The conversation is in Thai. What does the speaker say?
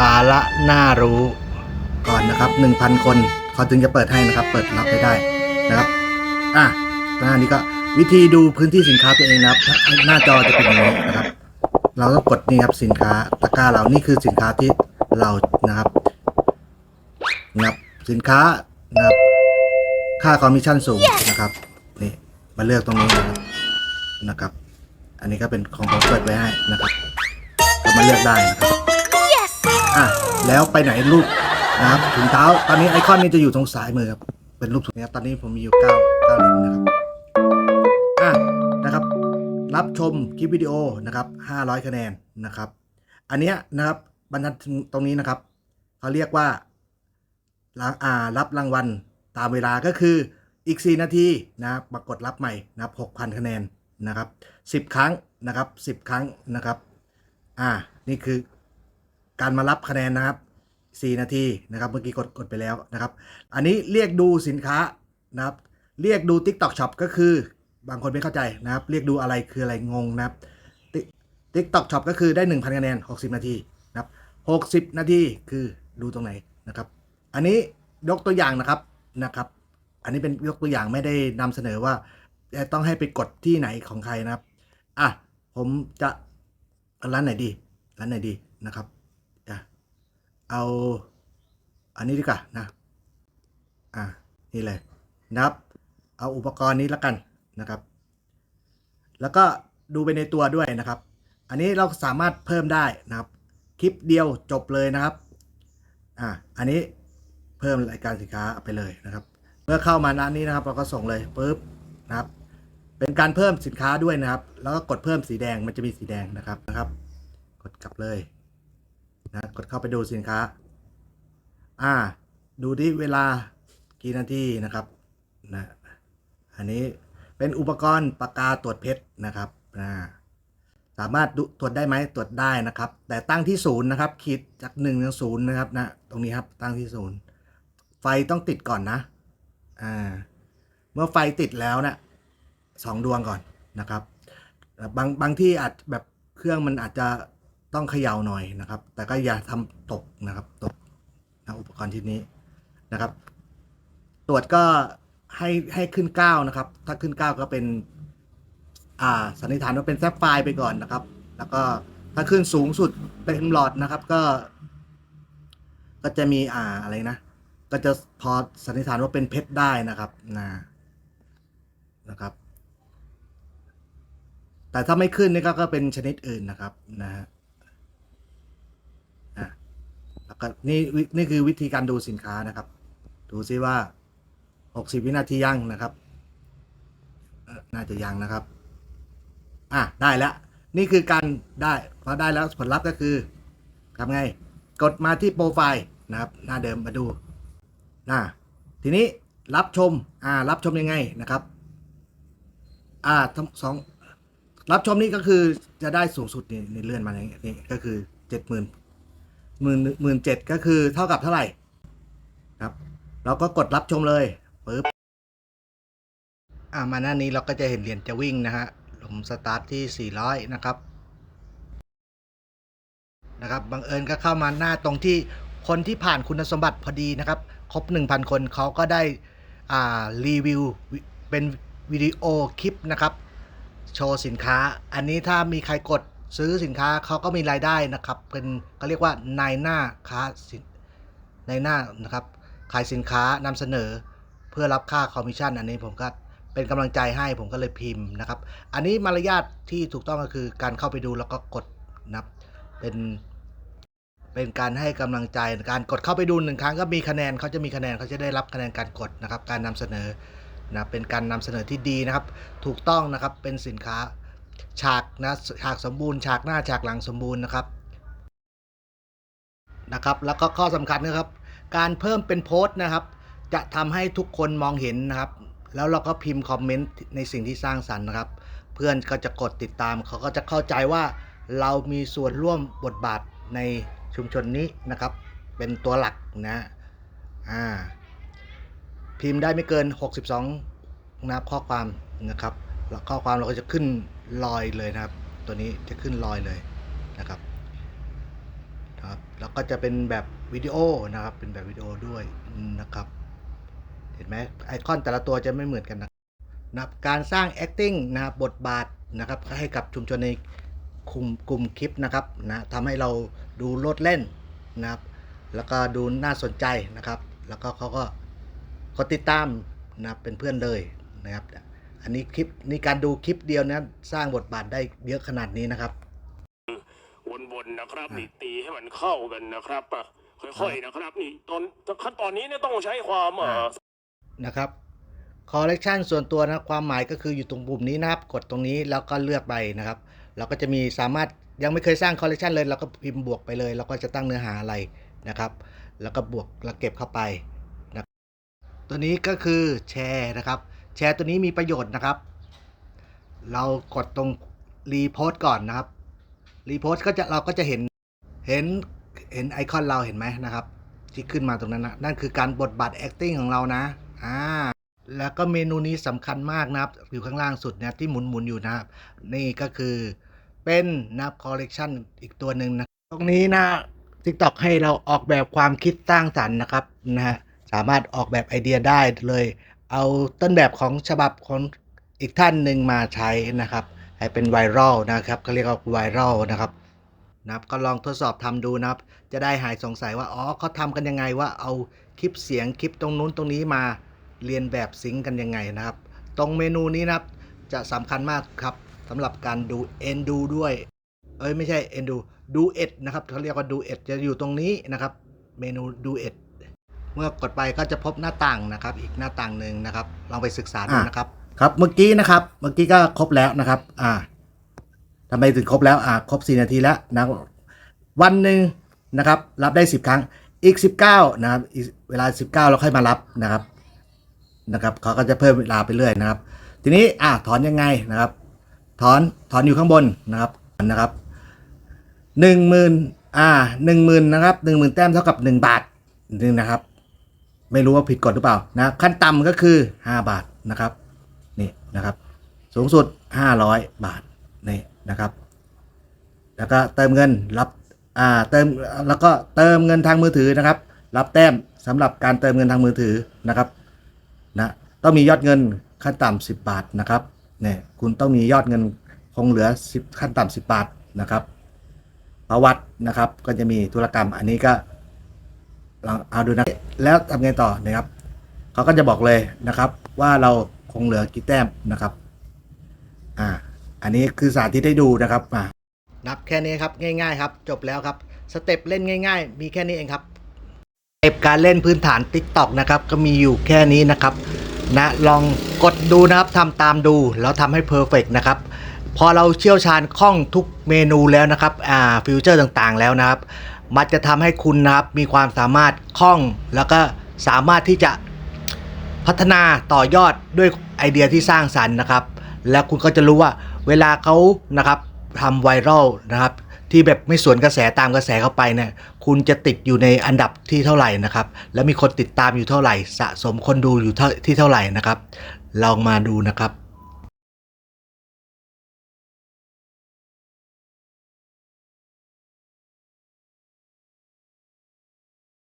สาระน่ารู้ก่อนนะครับ 1,000 คนเขาถึงจะเปิดให้นะครับ เปิดรับไปได้นะครับ อะหน้านี้ก็วิธีดูพื้นที่สินค้าตัวเองนะครับ หน้าจอจะเป็นอย่างนี้นะครับ เราต้องกดนี่ครับสินค้าตะกร้าเรานี่คือสินค้าที่เรานะครับนะครับสินค้านะครับ ค่าคอมมิชชั่นสูงนะครับนี่มาเลือกตรงนี้นะครับนะครับ อันนี้ก็เป็นของผมเปิดไว้ให้นะครับก็มาเลือกได้นะครับ อะแล้วไปไหนรูปนะครับถุงเท้า ตอนนี้ไอคอนนี้จะอยู่ตรงซ้ายมือครับเป็นรูปถุงนี้ครับตอนนี้ผมมีอยู่เก้าเก้าลิงนะครับอะนะครับ รับชมคลิปวิดีโอนะครับ500คะแนนนะครับ อันเนี้ยนะครับบรรทัดตรงนี้นะครับเขาเรียกว่ารับอ่ารับรางวัลตามเวลาก็คืออีก 4 นาทีนะครับมากดรับใหม่นะครับ6,000 คะแนนนะครับ 10 ครั้งนะครับ 10 ครั้งนะครับ อ่า นี่คือ การมารับคะแนนนะครับ 4 นาทีนะครับ เมื่อกี้กดกดไปแล้วนะครับ อันนี้เรียกดูสินค้านะครับ เรียกดู TikTok Shop ก็คือบางคนไม่เข้าใจนะครับ เรียกดูอะไรคืออะไรงงนะครับ TikTok Shop ก็คือได้ 1,000คะแนน 60 นาทีนะครับ 60 นาทีคือดูตรงไหนนะครับ อันนี้ยกตัวอย่างนะครับนะครับ อันนี้เป็นยกตัวอย่างไม่ได้นำเสนอว่าจะต้องให้ไปกดที่ไหนของใครนะครับ อะ ผมจะร้านไหนดี ร้านไหนดีนะครับ เอาอันนี้ดีกว่านะ อะนี่เลยนะครับ เอาอุปกรณ์นี้แล้วกันนะครับ แล้วก็ดูไปในตัวด้วยนะครับ อันนี้เราสามารถเพิ่มได้นะครับ คลิปเดียวจบเลยนะครับ อะอันนี้เพิ่มรายการสินค้าไปเลยนะครับ เมื่อเข้ามาหน้านี้นะครับ เราก็ส่งเลยปุ๊บนะครับ เป็นการเพิ่มสินค้าด้วยนะครับ แล้วก็กดเพิ่มสีแดงมันจะมีสีแดงนะครับนะครับ กดกลับเลย นะกดเข้าไปดูสินค้า อ่า ดูที่เวลากี่นาทีนะครับนะอันนี้เป็นอุปกรณ์ปากกาตรวจเพชรนะครับนะสามารถตรวจได้ไหมตรวจได้นะครับ แต่ตั้งที่ศูนย์นะครับขีดจากหนึ่งถึงศูนย์นะครับนะตรงนี้ครับตั้งที่ศูนย์ไฟต้องติดก่อนนะอ่าเมื่อไฟติดแล้วนะสองดวงก่อนนะครับ บางบางที่อาจแบบเครื่องมันอาจจะ ต้องเขย่าหน่อยนะครับ แต่ก็อย่าทำตกนะครับ ตกนะอุปกรณ์ชิ้นนี้นะครับ ตรวจก็ให้ให้ขึ้น9นะครับ ถ้าขึ้น9ก็เป็น อ่าสันนิษฐานว่าเป็นแซฟไฟร์ไปก่อนนะครับ แล้วก็ถ้าขึ้นสูงสุดเป็นหลอดนะครับ ก็ ก็จะมีอ่าอะไรนะก็จะพอสันนิษฐานว่าเป็นเพชรได้นะครับนะนะครับ แต่ถ้าไม่ขึ้นนี่ก็ก็เป็นชนิดอื่นนะครับนะฮะแล้ว ก็นี่นี่คือวิธีการดูสินค้านะครับ ดูซิว่า 60 วินาทียังนะครับน่าจะยังนะครับ อะ ได้แล้ว นี่คือการได้พอได้แล้วผลลัพธ์ก็คือทำไง กดมาที่โปรไฟล์นะครับ หน้าเดิมมาดูนะทีนี้รับชม อ่า รับชมยังไงนะครับ อ่าทั้งสองรับชมนี่ก็คือจะได้สูงสุดนี่นี่เลื่อนมาอย่างนี้นี่ก็คือเจ็ดหมื่น หมื่นหมื่นเจ็ดก็คือเท่ากับเท่าไหร่ครับ เราก็กดรับชมเลยปึ๊บอ่ามาหน้านี้เราก็จะเห็นเหรียญจะวิ่งนะฮะผมสตาร์ทที่ 400 นะครับนะครับบังเอิญก็เข้ามาหน้าตรงที่คนที่ผ่านคุณสมบัติพอดีนะครับ ครบ 1,000 คนเขาก็ได้อ่ารีวิวเป็นวิดีโอคลิปนะครับ โชว์สินค้า อันนี้ถ้ามีใครกด ซื้อสินค้าเขาก็มีรายได้นะครับ เป็นเขาเรียกว่านายหน้าค้าสินนายหน้านะครับ ขายสินค้านำเสนอเพื่อรับค่าคอมมิชชั่นอันนี้ผมก็เป็นกำลังใจให้ผมก็เลยพิมพ์นะครับ อันนี้มารยาทที่ถูกต้องก็คือการเข้าไปดูแล้วก็กดนะเป็นเป็นการให้กำลังใจการกดเข้าไปดูหนึ่งครั้งก็มีคะแนนเขาจะมีคะแนนเขาจะได้รับคะแนนการกดนะครับ การนำเสนอนะเป็นการนำเสนอที่ดีนะครับ ถูกต้องนะครับเป็นสินค้า ฉากนะฉากสมบูรณ์ฉากหน้าฉากหลังสมบูรณ์นะครับนะครับ แล้วก็ข้อสำคัญนะครับ การเพิ่มเป็นโพสต์นะครับ จะทำให้ทุกคนมองเห็นนะครับ แล้วเราก็พิมพ์คอมเมนต์ในสิ่งที่สร้างสรรค์นะครับ เพื่อนก็จะกดติดตามเขาก็จะเข้าใจว่าเรามีส่วนร่วมบทบาทในชุมชนนี้นะครับ เป็นตัวหลักนะอ่าพิมพ์ได้ไม่เกิน 62 นับข้อความนะครับแล้วข้อความเราก็จะขึ้น ลอยเลยนะครับ ตัวนี้จะขึ้นลอยเลยนะครับครับแล้วก็จะเป็นแบบวิดีโอนะครับ เป็นแบบวิดีโอด้วยนะครับ เห็นไหมไอคอนแต่ละตัวจะไม่เหมือนกันนะนะครับการสร้าง acting นะครับบทบาทนะครับ ให้กับชุมชนในกลุ่มกลุ่มคลิปนะครับนะทำให้เราดูโลดเล่นนะครับ แล้วก็ดูน่าสนใจนะครับ แล้วก็เขาก็กดติดตามนะครับเป็นเพื่อนเลยนะครับ อันนี้คลิปนี่การดูคลิปเดียวนะสร้างบทบาทได้เยอะขนาดนี้นะครับ วนๆนะครับอะนี่ตีให้มันเข้ากันนะครับอะค่อยๆนะครับนี่ตอนขั้นตอนนี้เนี่ยต้องใช้ความเอ่อ นะครับคอลเลกชันส่วนตัวนะความหมายก็คืออยู่ตรงปุ่มนี้นะครับ กดตรงนี้แล้วก็เลือกไปนะครับ เราก็จะมีสามารถยังไม่เคยสร้างคอลเลกชันเลยเราก็พิมพ์บวกไปเลยเราก็จะตั้งเนื้อหาอะไรนะครับ แล้วก็บวกแล้วเก็บเข้าไปนะตัวนี้ก็คือแชร์นะครับ แชร์ตัวนี้มีประโยชน์นะครับ เรากดตรงรีโพสต์ก่อนนะครับรีโพสต์ก็จะเราก็จะเห็นเห็นเห็นไอคอนเราเห็นไหมนะครับ ที่ขึ้นมาตรงนั้นนะนั่นคือการบทบาท acting ของเรานะอ่าแล้วก็เมนูนี้สำคัญมากนะครับ อยู่ข้างล่างสุดนะที่หมุนหมุนอยู่นะครับ นี่ก็คือเป็นนับคอลเลกชันอีกตัวหนึ่งนะ ตรงนี้นะ TikTok ให้เราออกแบบความคิดสร้างสรรค์นะครับนะฮะสามารถออกแบบไอเดียได้เลย เอาต้นแบบของฉบับของอีกท่านหนึ่งมาใช้นะครับ ให้เป็นไวรัลนะครับเขาเรียกว่าไวรัลนะครับนะครับก็ลองทดสอบทำดูนะครับ จะได้หายสงสัยว่าอ๋อเขาทำกันยังไงว่าเอาคลิปเสียงคลิปตรงนู้นตรงนี้มาเรียนแบบซิงกันยังไงนะครับ ตรงเมนูนี้นะครับจะสำคัญมากครับสำหรับการดูเอนดูด้วย เอ้ยไม่ใช่เอนดูดูเอ็ดนะครับเขาเรียกว่าดูเอ็ดจะอยู่ตรงนี้นะครับ เมนูดูเอ็ด เมื่อกดไปก็จะพบหน้าต่างนะครับ อีกหน้าต่างหนึ่งนะครับ ลองไปศึกษาดูนะครับ ครับเมื่อกี้นะครับ เมื่อกี้ก็ครบแล้วนะครับ อ่าทำไมถึงครบแล้วอ่าครบ 4 นาทีแล้วนะวันหนึ่งนะครับ รับได้ 10 ครั้งอีก 19 นะครับอีกเวลา 19 เราค่อยมารับนะครับนะครับเขาก็จะเพิ่มเวลาไปเรื่อยนะครับ ทีนี้อ่าถอนยังไงนะครับ ถอนถอนอยู่ข้างบนนะครับนะครับหนึ่งหมื่นอ่าหนึ่งหมื่นนะครับหนึ่งหมื่นแต้มเท่ากับหนึ่งบาทนี่นะครับ ไม่รู้ว่าผิดกฎหรือเปล่านะขั้นต่ำก็คือ 5 บาทนะครับนี่นะครับ สูงสุด 500 บาทนี่นะครับ แล้วก็เติมเงินรับอ่าเติมแล้วก็เติมเงินทางมือถือนะครับ รับแต้มสำหรับการเติมเงินทางมือถือนะครับนะต้องมียอดเงินขั้นต่ำ10 บาทนะครับเนี่ยคุณต้องมียอดเงินคงเหลือ 10 ขั้นต่ำ10 บาทนะครับประวัตินะครับก็จะมีธุรกรรมอันนี้ก็ ลองเอาดูนะแล้วทำไงต่อนะครับเขาก็จะบอกเลยนะครับ ว่าเราคงเหลือกี่แต้มนะครับอ่าอันนี้คือสาธิตให้ดูนะครับอ่านับแค่นี้ครับง่าย ๆ ครับ จบแล้วครับสเต็ปเล่นง่าย ๆ มีแค่นี้เองครับสเต็ปการเล่นพื้นฐาน Tik t o อกนะครับ ก็มีอยู่แค่นี้นะครับนะลองกดดูนะครับทำตามดูแล้วทำให้เพอร์เฟกนะครับพอเราเชี่ยวชาญคล่องทุกเมนูแล้วนะครับอ่าฟิวเจอร์ต่างๆแล้วนะครับ มันจะทำให้คุณนะครับมีความสามารถคล่องแล้วก็สามารถที่จะพัฒนาต่อยอดด้วยไอเดียที่สร้างสรรค์นะครับ แล้วคุณก็จะรู้ว่าเวลาเขานะครับทำไวรัลนะครับ ที่แบบไม่สวนกระแสตามกระแสเข้าไปเนี่ยคุณจะติดอยู่ในอันดับที่เท่าไหร่นะครับ แล้วมีคนติดตามอยู่เท่าไหร่ สะสมคนดูอยู่เท่าที่เท่าไหร่นะครับ ลองมาดูนะครับ